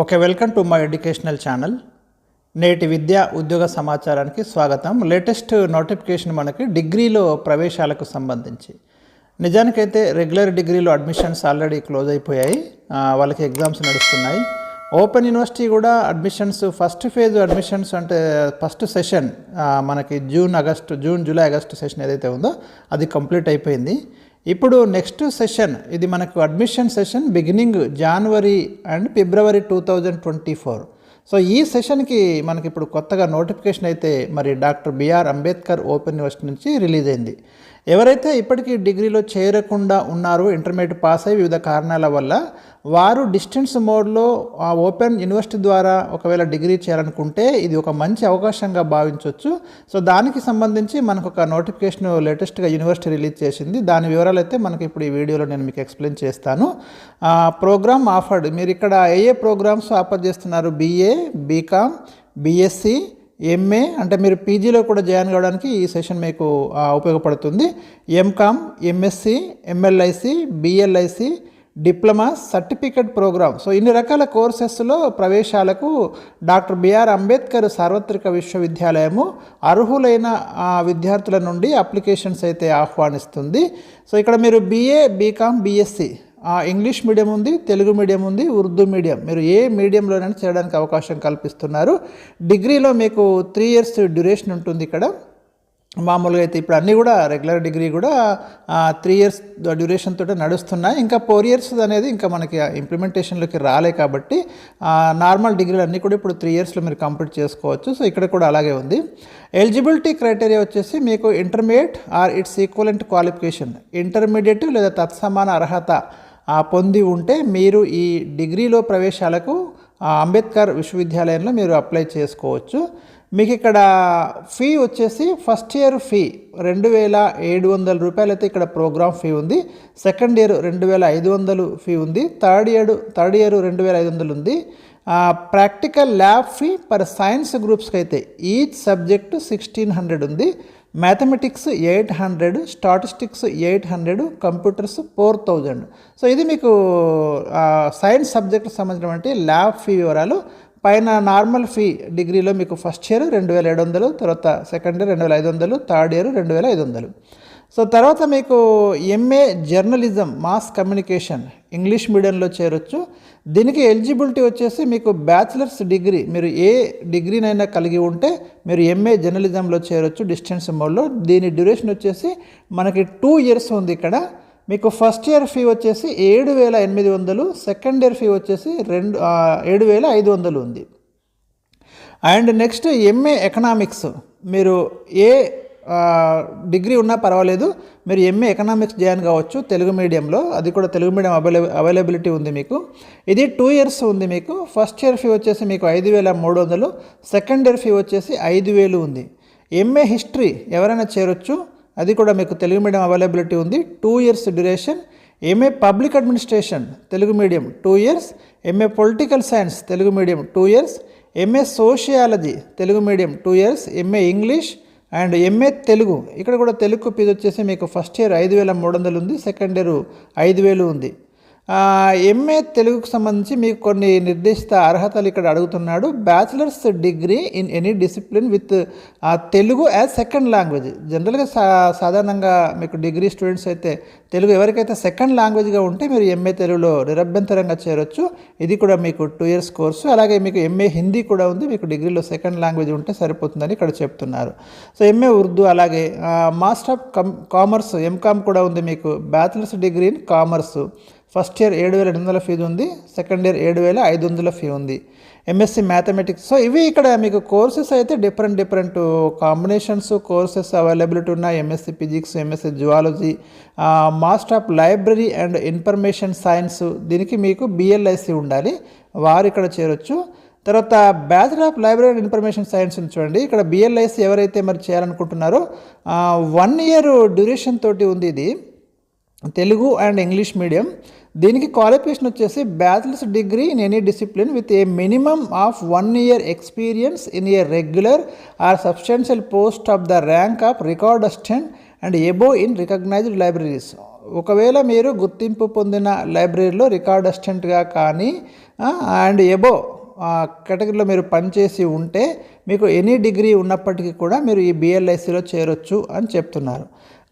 Okay welcome to my educational channel. నేటి విద్యా ఉద్యోగ సమాచారానికి స్వాగతం. లేటెస్ట్ నోటిఫికేషన్ మనకి డిగ్రీలో ప్రవేశాలకు సంబంధించి. నిజానికైతే రెగ్యులర్ డిగ్రీలో అడ్మిషన్స్ ఆల్రెడీ క్లోజ్ అయిపోయాయి. వాళ్ళకి ఎగ్జామ్స్ నడుస్తున్నాయి. ఓపెన్ యూనివర్సిటీ కూడా అడ్మిషన్స్ ఫస్ట్ ఫేజ్ అడ్మిషన్స్ అంటే ఫస్ట్ సెషన్ మనకి June August June July August session ఏదైతే ఉందో అది కంప్లీట్ అయిపోయింది. ఇప్పుడు నెక్స్ట్ సెషన్ ఇది మనకు admission session beginning January and February two thousand twenty four so ఈ సెషన్కి మనకి ఇప్పుడు కొత్తగా నోటిఫికేషన్ అయితే మరి doctor BR Ambedkar open university నుంచి రిలీజ్ అయింది. ఎవరైతే ఇప్పటికీ డిగ్రీలో చేరకుండా ఉన్నారో ఇంటర్మీడియట్ పాస్ అయ్యి వివిధ కారణాల వల్ల వారు డిస్టెన్స్ మోడ్లో ఆ ఓపెన్ యూనివర్సిటీ ద్వారా ఒకవేళ డిగ్రీ చేయాలనుకుంటే ఇది ఒక మంచి అవకాశంగా భావించవచ్చు సో దానికి సంబంధించి మనకు ఒక నోటిఫికేషన్ లేటెస్ట్గా యూనివర్సిటీ రిలీజ్ చేసింది. దాని వివరాలు అయితే మనకి ఇప్పుడు ఈ వీడియోలో నేను మీకు ఎక్స్ప్లెయిన్ చేస్తాను. Programme offered. మీరు ఇక్కడ ఏ ఏ ప్రోగ్రామ్స్ ఆఫర్ చేస్తున్నారు? బీఏ బీకామ్ బీఎస్సీ ఎంఏ అంటే మీరు పీజీలో కూడా జాయిన్ కావడానికి ఈ సెషన్ మీకు ఉపయోగపడుతుంది. MCom MSc MLISc BLISc diploma certificate programme. So ఇన్ని రకాల కోర్సెస్లో ప్రవేశాలకు డాక్టర్ బిఆర్ అంబేద్కర్ సార్వత్రిక విశ్వవిద్యాలయము అర్హులైన విద్యార్థుల నుండి అప్లికేషన్స్ అయితే ఆహ్వానిస్తుంది. సో ఇక్కడ మీరు BA BCom BSc English medium ఉంది తెలుగు మీడియం ఉంది ఉర్దూ మీడియం. మీరు ఏ మీడియంలోనైనా చేయడానికి అవకాశం కల్పిస్తున్నారు. డిగ్రీలో మీకు త్రీ ఇయర్స్ డ్యూరేషన్ ఉంటుంది ఇక్కడ. మామూలుగా అయితే ఇప్పుడు అన్నీ కూడా రెగ్యులర్ డిగ్రీ కూడా త్రీ ఇయర్స్ డ్యూరేషన్ తోటి నడుస్తున్నాయి. ఇంకా ఫోర్ ఇయర్స్ అనేది ఇంకా మనకి ఇంప్లిమెంటేషన్లోకి రాలే కాబట్టి నార్మల్ డిగ్రీలు అన్నీ కూడా ఇప్పుడు త్రీ ఇయర్స్లో మీరు కంప్లీట్ చేసుకోవచ్చు. సో ఇక్కడ కూడా అలాగే ఉంది. ఎలిజిబిలిటీ క్రైటీరియా వచ్చేసి మీకు intermediate or its equivalent qualification intermediate లేదా తత్సమాన అర్హత పొంది ఉంటే మీరు ఈ డిగ్రీలో ప్రవేశాలకు అంబేద్కర్ విశ్వవిద్యాలయంలో మీరు అప్లై చేసుకోవచ్చు. మీకు ఇక్కడ ఫీ వచ్చేసి ఫస్ట్ ఇయర్ ఫీ రెండు వేల ఏడు వందల రూపాయలు అయితే ఇక్కడ ప్రోగ్రామ్ ఫీ ఉంది. సెకండ్ ఇయర్ రెండు వేల ఐదు వందలు ఫీ ఉంది. థర్డ్ ఇయర్ థర్డ్ ఇయర్ రెండు వేల ఐదు వందలు ఉంది. Practical lab fee per science గ్రూప్స్కి అయితే ఈచ్ సబ్జెక్టు సిక్స్టీన్ హండ్రెడ్ ఉంది. Mathematics eight hundred statistics eight hundred computers four thousand so ఇది మీకు సైన్స్ సబ్జెక్టుకు సంబంధించినటువంటి ల్యాబ్ ఫీ వివరాలు పైన నార్మల్ ఫీ డిగ్రీలో మీకు ఫస్ట్ ఇయర్ రెండు వేల ఏడు వందలు తర్వాత సెకండ్ ఇయర్ రెండు వేల ఐదు వందలు థర్డ్ ఇయర్ రెండు వేల ఐదు వందలు. సో తర్వాత మీకు MA journalism mass communication English మీడియంలో చేరొచ్చు. దీనికి ఎలిజిబిలిటీ వచ్చేసి మీకు బ్యాచిలర్స్ డిగ్రీ మీరు ఏ డిగ్రీనైనా కలిగి ఉంటే మీరు ఎంఏ జర్నలిజంలో చేరొచ్చు డిస్టెన్స్ మోడ్లో. దీని డ్యూరేషన్ వచ్చేసి మనకి టూ ఇయర్స్ ఉంది ఇక్కడ. మీకు ఫస్ట్ ఇయర్ ఫీ వచ్చేసి ఏడు వేల ఎనిమిది వందలు సెకండ్ ఇయర్ ఫీ వచ్చేసి రెండు ఏడు వేల ఐదు వందలు ఉంది. అండ్ నెక్స్ట్ ఎంఏ ఎకనామిక్స్ మీరు ఏ డిగ్రీ ఉన్నా పర్వాలేదు మీరు ఎంఏ ఎకనామిక్స్ జాయిన్ కావచ్చు తెలుగు మీడియంలో అది కూడా తెలుగు మీడియం అవైలబి అవైలబిలిటీ ఉంది మీకు. ఇది టూ ఇయర్స్ ఉంది మీకు. ఫస్ట్ ఇయర్ ఫీ వచ్చేసి మీకు ఐదు వేల మూడు వందలు సెకండ్ ఇయర్ ఫీ వచ్చేసి ఐదు వేలు ఉంది. ఎంఏ హిస్టరీ ఎవరైనా చేరొచ్చు అది కూడా మీకు తెలుగు మీడియం అవైలబిలిటీ ఉంది. Two years duration MA public administration Telugu medium two years MA political science Telugu medium two years MA sociology Telugu medium two years MA English and MA Telugu ఇక్కడ కూడా Telugu fee వచ్చేసి మీకు first year ఐదు వేల మూడు వందలు ఉంది second year ఐదు వేలు ఉంది. ఎంఏ తెలుగుకు సంబంధించి మీకు కొన్ని నిర్దిష్ట అర్హతలు ఇక్కడ అడుగుతున్నాడు. Bachelor's degree in any discipline with Telugu as second language జనరల్గా సా సాధారణంగా మీకు డిగ్రీ స్టూడెంట్స్ అయితే తెలుగు ఎవరికైతే సెకండ్ లాంగ్వేజ్గా ఉంటే మీరు ఎంఏ తెలుగులో నిరభ్యంతరంగా చేరొచ్చు. ఇది కూడా మీకు టూ ఇయర్స్ కోర్సు అలాగే మీకు ఎంఏ హిందీ కూడా ఉంది. మీకు డిగ్రీలో సెకండ్ లాంగ్వేజ్ ఉంటే సరిపోతుందని ఇక్కడ చెప్తున్నారు. సో ఎంఏ ఉర్దూ అలాగే master of com commerce MCom కూడా ఉంది మీకు. Bachelor's degree in commerce first year ఏడు వేల ఎనిమిది వందల ఫీజు ఉంది సెకండ్ ఇయర్ ఏడు వేల ఐదు వందల ఫీ ఉంది. ఎంఎస్సి మ్యాథమెటిక్స్ సో ఇవి ఇక్కడ మీకు కోర్సెస్ అయితే different different combinations courses availability ఉన్నాయి MSc physics MSc zoology master of library and information science దీనికి మీకు బిఎల్ఐసి ఉండాలి. వారు ఇక్కడ చేరొచ్చు. తర్వాత bachelor of library and information science చూడండి. ఇక్కడ బిఎల్ఐసి ఎవరైతే మరి చేయాలనుకుంటున్నారో వన్ ఇయర్ డ్యూరేషన్ తోటి ఉంది ఇది. తెలుగు అండ్ ఇంగ్లీష్ మీడియం దీనికి క్వాలిఫికేషన్ వచ్చేసి bachelor's degree in any discipline with a minimum of one year experience in a regular or substantial post of the rank of record assistant and above in recognised libraries ఒకవేళ మీరు గుర్తింపు పొందిన లైబ్రరీలో record అసిస్టెంట్గా కానీ and above కేటగిరీలో మీరు పనిచేసి ఉంటే మీకు ఎనీ డిగ్రీ ఉన్నప్పటికీ కూడా మీరు ఈ బిఎల్ఐసిలో చేరొచ్చు అని చెప్తున్నారు.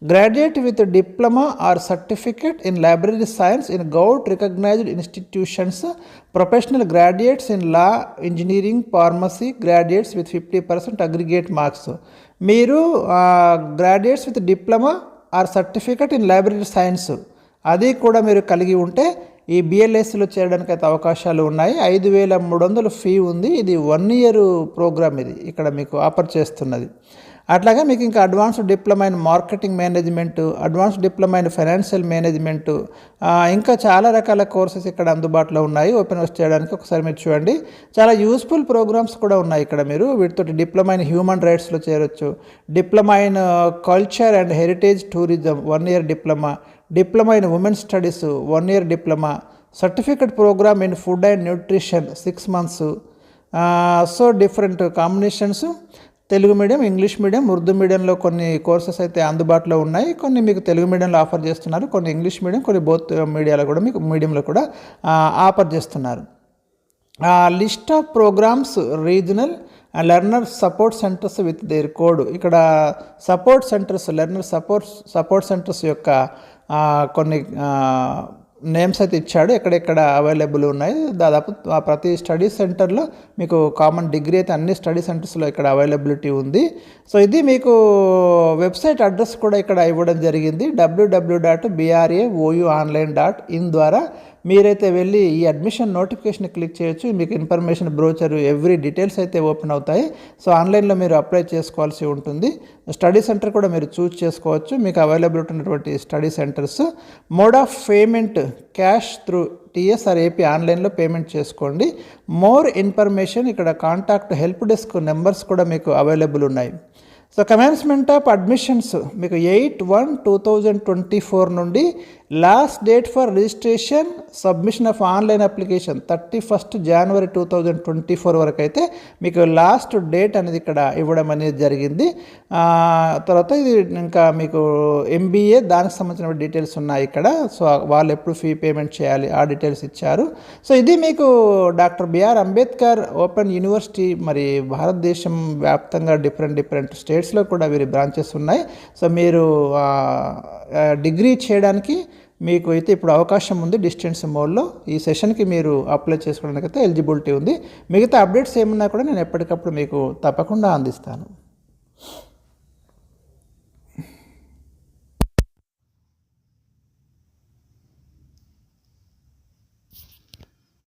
Graduate with diploma or certificate in library science in govt recognised institutions professional graduates in law engineering pharmacy graduates with fifty percent aggregate marks మీరు graduates with diploma or certificate in library science అది కూడా మీరు కలిగి ఉంటే ఈ బిఎల్ఎస్లో చేరడానికి అయితే అవకాశాలు ఉన్నాయి. ఐదు వేల మూడు వందలు ఫీ ఉంది. ఇది వన్ ఇయర్ ప్రోగ్రామ్ ఇది. ఇక్కడ మీకు ఆఫర్ చేస్తున్నది. అట్లాగే మీకు ఇంకా advanced diploma in marketing management advanced diploma in financial management ఇంకా చాలా రకాల కోర్సెస్ ఇక్కడ అందుబాటులో ఉన్నాయి. ఓపెన్ హౌస్ చేయడానికి ఒకసారి మీరు చూడండి. చాలా యూస్ఫుల్ ప్రోగ్రామ్స్ కూడా ఉన్నాయి ఇక్కడ మీరు. వీటితోటి డిప్లొమా ఇన్ హ్యూమన్ రైట్స్లో చేరొచ్చు. Diploma in culture and heritage tourism one year diploma. Diploma in women studies one year diploma. Certificate programme in food and nutrition six months. So different combinations. Telugu medium English medium Urdu మీడియంలో కొన్ని courses అయితే అందుబాటులో ఉన్నాయి. కొన్ని మీకు తెలుగు మీడియంలో offer చేస్తున్నారు. కొన్ని ఇంగ్లీష్ మీడియం కొన్ని బోత్ మీడియాలో కూడా మీకు మీడియంలో కూడా ఆఫర్ చేస్తున్నారు. List of programmes regional learner support centres with their code. ఇక్కడ support centres learner support support centres యొక్క కొన్ని నేమ్స్ అయితే ఇచ్చాడు. ఎక్కడెక్కడ అవైలబుల్ ఉన్నాయి. దాదాపు ప్రతి స్టడీ సెంటర్లో మీకు కామన్ డిగ్రీ అయితే అన్ని స్టడీ సెంటర్స్లో ఇక్కడ అవైలబిలిటీ ఉంది. సో ఇది మీకు వెబ్సైట్ అడ్రస్ కూడా ఇక్కడ ఇవ్వడం జరిగింది. WW dot BRA OU online dot in ద్వారా మీరైతే వెళ్ళి ఈ అడ్మిషన్ నోటిఫికేషన్ క్లిక్ చేయొచ్చు. మీకు ఇన్ఫర్మేషన్ బ్రోచర్ ఎవ్రీ డీటెయిల్స్ అయితే ఓపెన్ అవుతాయి. సో ఆన్లైన్లో మీరు అప్లై చేసుకోవాల్సి ఉంటుంది. స్టడీ సెంటర్ కూడా మీరు చూస్ చేసుకోవచ్చు. మీకు అవైలబిలిటీ ఉన్నటువంటి study centres mode of payment cash through TSR AP ఆన్లైన్లో పేమెంట్ చేసుకోండి. మోర్ ఇన్ఫర్మేషన్ ఇక్కడ కాంటాక్ట్ హెల్ప్ డెస్క్ నెంబర్స్ కూడా మీకు అవైలబుల్ ఉన్నాయి. సో కమెన్స్మెంట్ ఆఫ్ అడ్మిషన్స్ మీకు eight one two thousand twenty four నుండి last date for registration submission of online application thirty first January two thousand twenty four వరకు అయితే మీకు last date అనేది ఇక్కడ ఇవ్వడం అనేది జరిగింది. తర్వాత ఇది ఇంకా మీకు ఎంబీఏ దానికి సంబంధించిన డీటెయిల్స్ ఉన్నాయి ఇక్కడ. సో వాళ్ళు ఎప్పుడు ఫీ పేమెంట్ చేయాలి ఆ డీటెయిల్స్ ఇచ్చారు. సో ఇది మీకు doctor BR Ambedkar open university మరి భారతదేశం వ్యాప్తంగా డిఫరెంట్ డిఫరెంట్ స్టేట్స్లో కూడా వీరి బ్రాంచెస్ ఉన్నాయి. సో మీరు డిగ్రీ చేయడానికి మీకు అయితే ఇప్పుడు అవకాశం ఉంది డిస్టెన్స్ మోడ్లో. ఈ సెషన్కి మీరు అప్లై చేసుకోవడానికి అయితే ఎలిజిబిలిటీ ఉంది. మిగతా అప్డేట్స్ ఏమున్నా కూడా నేను ఎప్పటికప్పుడు మీకు తప్పకుండా అందిస్తాను.